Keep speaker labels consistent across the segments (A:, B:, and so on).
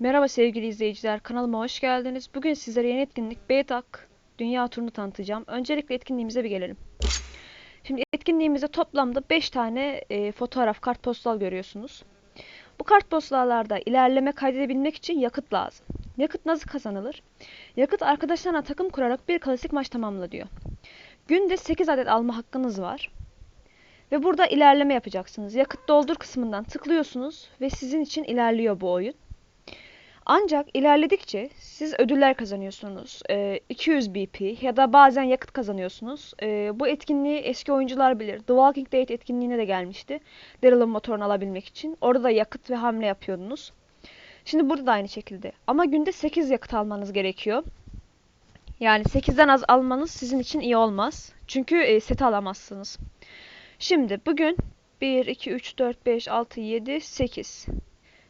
A: Merhaba sevgili izleyiciler, kanalıma hoş geldiniz. Bugün sizlere yeni etkinlik BEDAK Dünya Turunu tanıtacağım. Öncelikle etkinliğimize bir gelelim. Şimdi etkinliğimizde toplamda 5 tane e, fotoğraf, kartpostal görüyorsunuz. Bu kartpostallarda ilerleme kaydedebilmek için yakıt lazım. Yakıt nasıl kazanılır? Yakıt arkadaşlarına takım kurarak bir klasik maç tamamla diyor. Günde 8 adet alma hakkınız var. Ve burada ilerleme yapacaksınız. Yakıt doldur kısmından tıklıyorsunuz ve sizin için ilerliyor bu oyun. Ancak ilerledikçe siz ödüller kazanıyorsunuz. Ee, 200 BP ya da bazen yakıt kazanıyorsunuz. Ee, bu etkinliği eski oyuncular bilir. The Walking Dead etkinliğine de gelmişti. Daryl'ın motorunu alabilmek için. Orada da yakıt ve hamle yapıyordunuz. Şimdi burada da aynı şekilde. Ama günde 8 yakıt almanız gerekiyor. Yani 8'den az almanız sizin için iyi olmaz. Çünkü e, seti alamazsınız. Şimdi bugün 1, 2, 3, 4, 5, 6, 7, 8.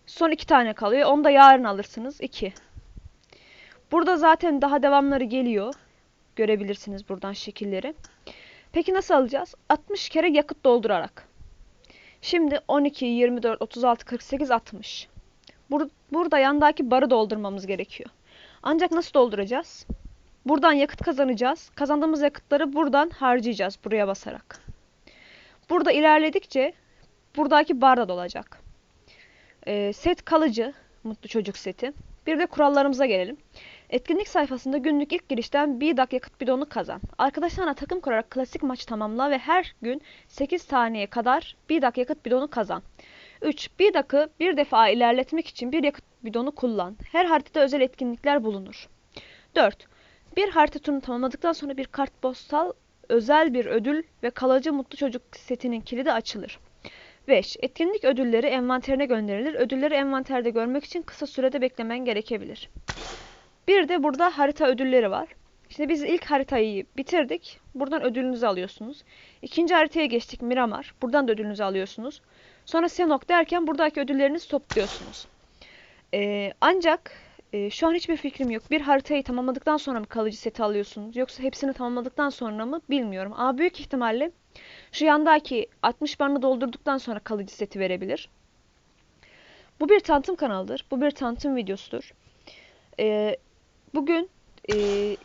A: Son iki tane kalıyor. Onu da yarın alırsınız. 2. Burada zaten daha devamları geliyor. Görebilirsiniz buradan şekilleri. Peki nasıl alacağız? 60 kere yakıt doldurarak. Şimdi 12, 24, 36, 48, 60. Bur burada yandaki barı doldurmamız gerekiyor. Ancak nasıl dolduracağız? Buradan yakıt kazanacağız. Kazandığımız yakıtları buradan harcayacağız buraya basarak. Burada ilerledikçe buradaki bar da dolacak. Ee, set kalıcı, mutlu çocuk seti. Bir de kurallarımıza gelelim. Etkinlik sayfasında günlük ilk girişten bir dak yakıt bidonu kazan. Arkadaşlarına takım kurarak klasik maç tamamla ve her gün 8 taneye kadar bir dak yakıt bidonu kazan. 3. Bir dakı bir defa ilerletmek için bir yakıt bidonu kullan. Her haritada özel etkinlikler bulunur. 4. Bir harita turunu tamamladıktan sonra bir kartpostal özel bir ödül ve kalıcı mutlu çocuk setinin kilidi açılır. 5. Etkinlik ödülleri envanterine gönderilir. Ödülleri envanterde görmek için kısa sürede beklemen gerekebilir. Bir de burada harita ödülleri var. Şimdi biz ilk haritayı bitirdik. Buradan ödülünüzü alıyorsunuz. İkinci haritaya geçtik Miramar. Buradan da ödülünüzü alıyorsunuz. Sonra Senok derken buradaki ödüllerinizi topluyorsunuz. Ee, ancak e, şu an hiçbir fikrim yok. Bir haritayı tamamladıktan sonra mı kalıcı seti alıyorsunuz? Yoksa hepsini tamamladıktan sonra mı bilmiyorum. Ama büyük ihtimalle şu yandaki 60 barını doldurduktan sonra kalıcı seti verebilir. Bu bir tanıtım kanalıdır. Bu bir tanıtım videosudur. Ee, bugün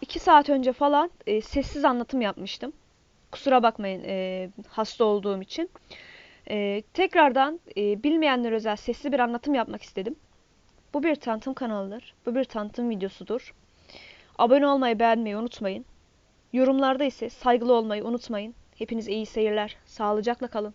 A: 2 saat önce falan e, sessiz anlatım yapmıştım. Kusura bakmayın e, hasta olduğum için. E, tekrardan e, bilmeyenler özel sesli bir anlatım yapmak istedim. Bu bir tanıtım kanalıdır. Bu bir tanıtım videosudur. Abone olmayı, beğenmeyi unutmayın. Yorumlarda ise saygılı olmayı unutmayın. Hepinize iyi seyirler. Sağlıcakla kalın.